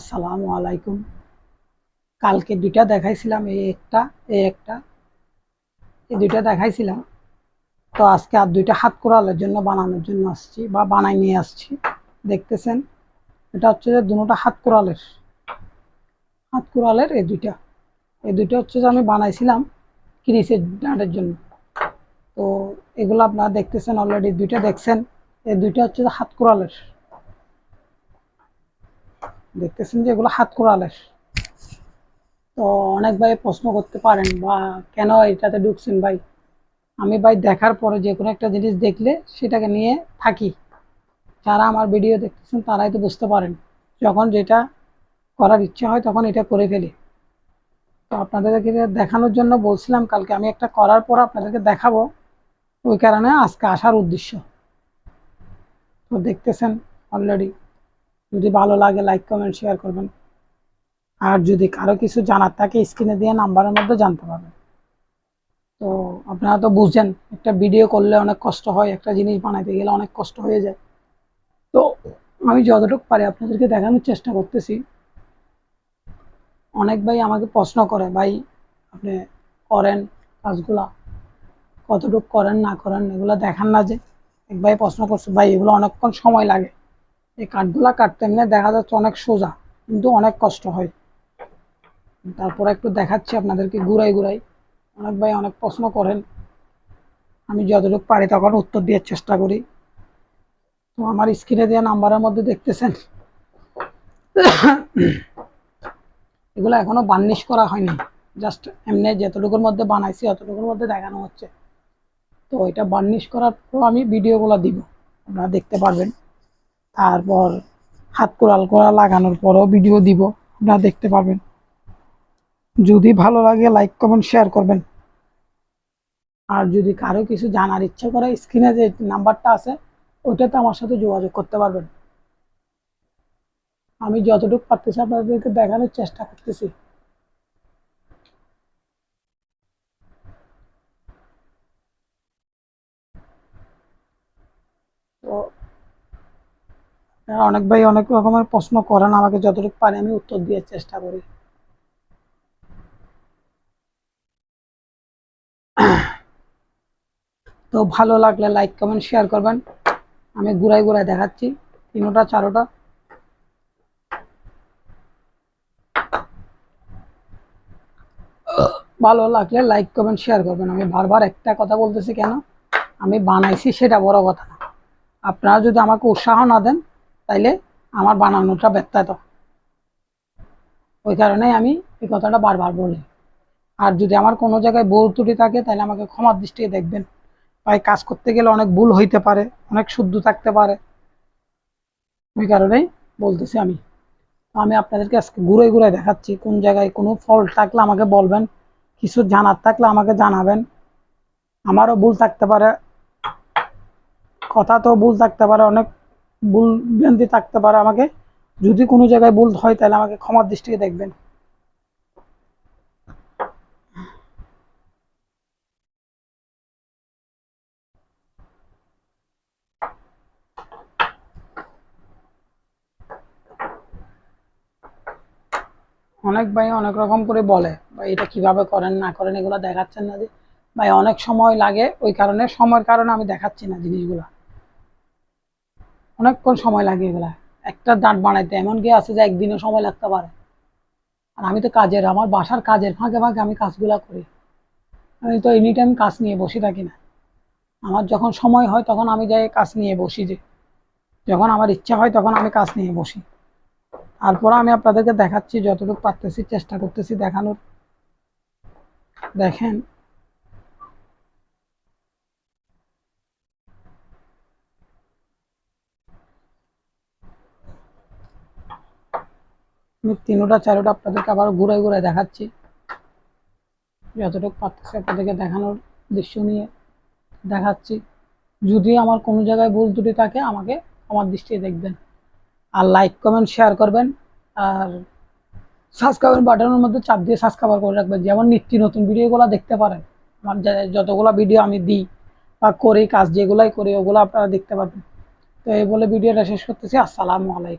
আসসালামু আলাইকুম। কালকে দুইটা দেখাইছিলাম, এই একটা এই একটা, এই দুইটা দেখাইছিলাম। তো আজকে আর দুইটা হাত কোরালের জন্য বানানোর জন্য আসছি বা বানাই নিয়ে আসছি। দেখতেছেন, এটা হচ্ছে যে দুটোটা হাত কোরালের হাত কোরালের এই দুইটা। এই দুইটা হচ্ছে যে আমি বানাইছিলাম ক্রিসের ডাঁটের জন্য। তো এগুলো আপনারা দেখতেছেন অলরেডি দুইটা দেখছেন। এই দুইটা হচ্ছে যে হাত কোরালের দেখতেছেন যে এগুলো হাত কোরালের তো অনেক ভাই প্রশ্ন করতে পারেন, বা কেন এটাতে ঢুকছেন ভাই? আমি ভাই দেখার পরে যে কোনো একটা জিনিস দেখলে সেটাকে নিয়ে থাকি। যারা আমার ভিডিও দেখতেছেন তারাই তো বুঝতে পারেন। যখন যেটা করার ইচ্ছা হয় তখন এটা করে ফেলি। তো আপনাদেরকে দেখানোর জন্য বলছিলাম, কালকে আমি একটা করার পর আপনাদেরকে দেখাবো। ওই কারণে আজকে আসার উদ্দেশ্য। তো দেখতেছেন অলরেডি যদি ভালো লাগে লাইক কমেন্ট শেয়ার করবেন। আর যদি কারও কিছু জানার থাকে স্ক্রিনে দিয়ে নাম্বারের মধ্যে জানতে পারবেন। তো আপনারা তো বুঝছেন একটা ভিডিও করলে অনেক কষ্ট হয়, একটা জিনিস বানাইতে গেলে অনেক কষ্ট হয়ে যায়। তো আমি যতটুকু পারি আপনাদেরকে দেখানোর চেষ্টা করতেছি। অনেক ভাই আমাকে প্রশ্ন করে, ভাই, আপনি করেন কাজগুলা? কতটুকু করেন, না করেন, এগুলো দেখান না যে। এক ভাই প্রশ্ন করছে, ভাই, এগুলো অনেকক্ষণ সময় লাগে। এই কাঠগুলা কাটতে এমনি দেখা যাচ্ছে অনেক সোজা, কিন্তু অনেক কষ্ট হয়। তারপর একটু দেখাচ্ছি আপনাদেরকে ঘুরাই ঘুরাই। অনেক ভাই অনেক প্রশ্ন করেন। আমি যতটুকু পারি তখন উত্তর দেওয়ার চেষ্টা করি। তো আমার স্ক্রিনে দেওয়া নাম্বারের মধ্যে দেখতেছেন। এগুলো এখনও বার্নিশ করা হয়নি। জাস্ট এমনি যতটুকুর মধ্যে বানাইছি, অতটুকুর মধ্যে দেখানো হচ্ছে। তো এটা বার্নিশ করার পর আমি ভিডিওগুলো দিব। আপনারা দেখতে পারবেন। তারপর হাত কোড়াল করা লাগানোর পরও ভিডিও দিব, আপনারা দেখতে পাবেন যদি ভালো লাগে লাইক কমেন্ট শেয়ার করবেন। আর যদি কারও কিছু জানার ইচ্ছা করে স্ক্রিনে যে নাম্বারটা আছে ওটাতে আমার সাথে যোগাযোগ করতে পারবেন। আমি যতটুকু পারতেছি, আপনাদেরকে দেখানোর চেষ্টা করতেছি তো আপনারা অনেক ভাই অনেক রকমের প্রশ্ন করেন, আমাকে যতটুকু পারি আমি উত্তর দেওয়ার চেষ্টা করি। তো ভালো লাগলে লাইক কমেন্ট শেয়ার করবেন। আমি ঘুরাই ঘুরাই দেখাচ্ছি, তিনোটা, চারোটা। ভালো লাগলে লাইক কমেন্ট শেয়ার করবেন। আমি বারবার একটা কথা বলতেছি কেন? আমি বানাইছি সেটা বড় কথা আপনারা যদি আমাকে উৎসাহ না দেন তাইলে আমার বানানোটা ব্যর্থত ওই কারণেই আমি এই কথাটা বারবার বলি। আর যদি আমার কোনো জায়গায় ভুল ত্রুটি থাকে তাহলে আমাকে ক্ষমার দৃষ্টিতে দেখবেন। তাই কাজ করতে গেলে অনেক ভুল হইতে পারে, অনেক শুদ্ধ থাকতে পারে। ওই কারণেই বলতেছি আমি। আমি আপনাদেরকে আজকে ঘুরে ঘুরে দেখাচ্ছি কোন জায়গায় কোনো ফল্ট থাকলে আমাকে বলবেন, কিছু জানার থাকলে আমাকে জানাবেন। আমারও ভুল থাকতে পারে কথা তো ভুল থাকতে পারে, অনেক ভুল ভ্রান্তি থাকতে পারে আমাকে। যদি কোনো জায়গায় ভুল হয়, তাহলে আমাকে ক্ষমার দৃষ্টিকে দেখবেন। অনেক ভাই অনেক রকম করে বলে, ভাই, এটা কীভাবে করেন, না করেন, এগুলো দেখাচ্ছেন না যে, ভাই, অনেক সময় লাগে ওই কারণে, সময়ের কারণে আমি দেখাচ্ছি না জিনিসগুলা। অনেকক্ষণ সময় লাগে এগুলা। একটা দাঁত বানাইতে এমন কি আছে যে একদিনও সময় লাগতে পারে। আর আমি তো কাজের, আমার বাসার কাজের ফাঁকে ফাঁকে আমি কাজগুলা করি। আমি তো এনি টাইম কাজ নিয়ে বসে থাকি না। আমার যখন সময় হয় তখন আমি যাই কাজ নিয়ে বসি যে। যখন আমার ইচ্ছা হয় তখন আমি কাজ নিয়ে বসি। তারপর আমি আপনাদেরকে দেখাচ্ছি, যতটুকু পারতেছি, চেষ্টা করতেছি দেখানোর। দেখেন আমি তিনোটা, চারোটা আপনাদেরকে আবার ঘুরাই ঘুরাই দেখাচ্ছি। যতটুকু পারতেছি আপনাদেরকে দেখানোর দৃশ্য নিয়ে দেখাচ্ছি। যদি আমার কোনো জায়গায় ভুল ত্রুটি থাকে, আমাকে আমার দৃষ্টিতে দেখবেন। আর লাইক কমেন্ট শেয়ার করবেন। আর সাবস্ক্রাইব বাটনের মধ্যে চাপ দিয়ে সাবস্ক্রাইব করে রাখবেন। যেমন নিত্য নতুন ভিডিওগুলো দেখতে পারেন। আমার যতগুলো ভিডিও আমি দিই বা করি, কাজ যেগুলাই করি, ওগুলো আপনারা দেখতে পাবেন তো এই বলে ভিডিওটা শেষ করতেছি। আসসালামু আলাইকুম।